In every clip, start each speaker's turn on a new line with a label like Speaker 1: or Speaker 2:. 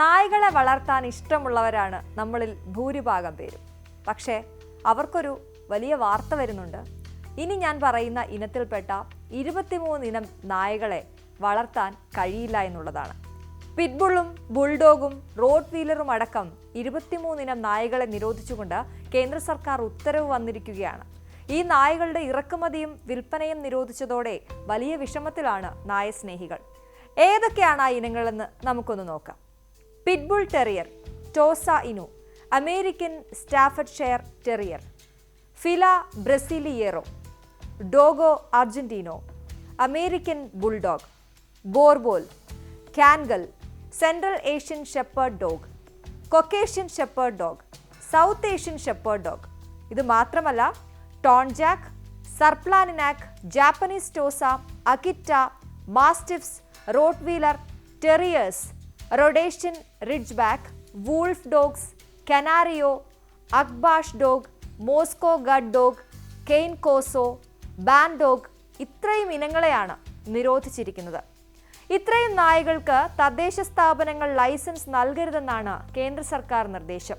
Speaker 1: നായകളെ വളർത്താൻ ഇഷ്ടമുള്ളവരാണ് നമ്മളിൽ ഭൂരിഭാഗം പേരും. പക്ഷേ അവർക്കൊരു വലിയ വാർത്ത വരുന്നുണ്ട്. ഇനി ഞാൻ പറയുന്ന ഇനത്തിൽപ്പെട്ട ഇരുപത്തിമൂന്ന് ഇനം നായകളെ വളർത്താൻ കഴിയില്ല എന്നുള്ളതാണ്. പിറ്റ്ബുള്ളും ബുൾഡോഗും റോഡ് വീലറും അടക്കം ഇരുപത്തിമൂന്നിനം നായകളെ നിരോധിച്ചുകൊണ്ട് കേന്ദ്ര സർക്കാർ ഉത്തരവ് വന്നിരിക്കുകയാണ്. ഈ നായകളുടെ ഇറക്കുമതിയും വിൽപ്പനയും നിരോധിച്ചതോടെ വലിയ വിഷമത്തിലാണ് നായസ്നേഹികൾ. ഏതൊക്കെയാണ് ആ ഇനങ്ങളെന്ന് നമുക്കൊന്ന് നോക്കാം. Pitbull terrier Tosa Inu American Staffordshire terrier Fila Brasileiro Dogo Argentino American bulldog Boerboel Kangal Central Asian shepherd dog Caucasian shepherd dog South Asian shepherd dog ഇത് മാത്രമല്ല Tornjak Sarplaninac Japanese Tosa Akita mastiffs Rottweiler terriers Rhodesian Ridgeback wolf dogs Canario Akbash dog Moscow guard dog Cane Corso bandog ഇത്രയും ഇനങ്ങളെയാണ് നിരോധിച്ചിരിക്കുന്നത്. ഇത്രയും നായകൾക്ക് തദ്ദേശ സ്ഥാപനങ്ങൾ licence നൽകരുതെന്നാണ് കേന്ദ്ര സർക്കാർ നിർദ്ദേശം.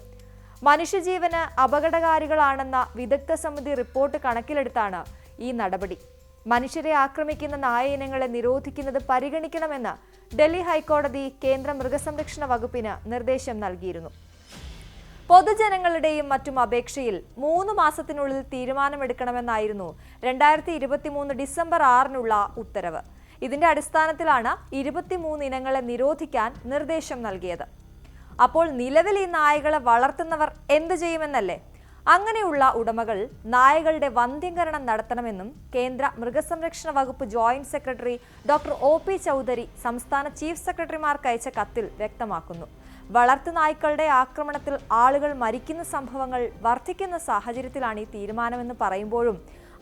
Speaker 1: മനുഷ്യജീവന് അപകടകാരികളാണെന്ന വിദഗ്ധ സമിതി റിപ്പോർട്ട് കണക്കിലെടുത്താണ് ഈ നടപടി. മനുഷ്യരെ ആക്രമിക്കുന്ന നായയിനങ്ങളെ നിരോധിക്കുന്നത് പരിഗണിക്കണമെന്ന് ഡൽഹി ഹൈക്കോടതി കേന്ദ്ര മൃഗസംരക്ഷണ വകുപ്പിന് നിർദ്ദേശം നൽകിയിരുന്നു. പൊതുജനങ്ങളുടെയും മറ്റും അപേക്ഷയിൽ മൂന്ന് മാസത്തിനുള്ളിൽ തീരുമാനമെടുക്കണമെന്നായിരുന്നു രണ്ടായിരത്തി ഇരുപത്തിമൂന്ന് ഡിസംബർ ആറിനുള്ള ഉത്തരവ്. ഇതിന്റെ അടിസ്ഥാനത്തിലാണ് ഇരുപത്തിമൂന്ന് ഇനങ്ങളെ നിരോധിക്കാൻ നിർദ്ദേശം നൽകിയത്. അപ്പോൾ നിലവിൽ ഈ നായകളെ വളർത്തുന്നവർ എന്തു ചെയ്യുമെന്നല്ലേ അങ്ങനെയുള്ള ഉടമകൾ നായകളുടെ വന്ധ്യംകരണം നടത്തണമെന്നും കേന്ദ്ര മൃഗസംരക്ഷണ വകുപ്പ് joint secretary doctor O P Chaudhary സംസ്ഥാന ചീഫ് സെക്രട്ടറിമാർക്ക് അയച്ച കത്തിൽ വ്യക്തമാക്കുന്നു. വളർത്തു നായ്ക്കളുടെ ആക്രമണത്തിൽ ആളുകൾ മരിക്കുന്ന സംഭവങ്ങൾ വർദ്ധിക്കുന്ന സാഹചര്യത്തിലാണ് ഈ തീരുമാനമെന്ന് പറയുമ്പോഴും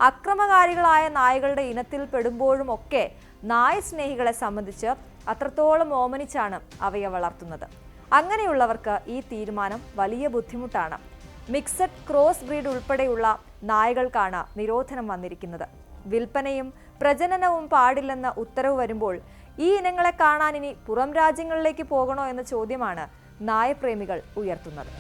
Speaker 1: അക്രമകാരികളായ നായകളുടെ ഇനത്തിൽ പെടുമ്പോഴും ഒക്കെ നായ സ്നേഹികളെ സംബന്ധിച്ച് അത്രത്തോളം ഓമനിച്ചാണ് അവയെ വളർത്തുന്നത്. അങ്ങനെയുള്ളവർക്ക് ഈ തീരുമാനം വലിയ ബുദ്ധിമുട്ടാണ്. മിക്സഡ് ക്രോസ് ബ്രീഡ് ഉൾപ്പെടെയുള്ള നായകൾക്കാണ് നിരോധനം വന്നിരിക്കുന്നത്. വിൽപ്പനയും പ്രജനനവും പാടില്ലെന്ന ഉത്തരവ് വരുമ്പോൾ ഈ ഇനങ്ങളെ കാണാൻ ഇനി പുറം രാജ്യങ്ങളിലേക്ക് പോകണോ എന്ന ചോദ്യമാണ് നായപ്രേമികൾ ഉയർത്തുന്നത്.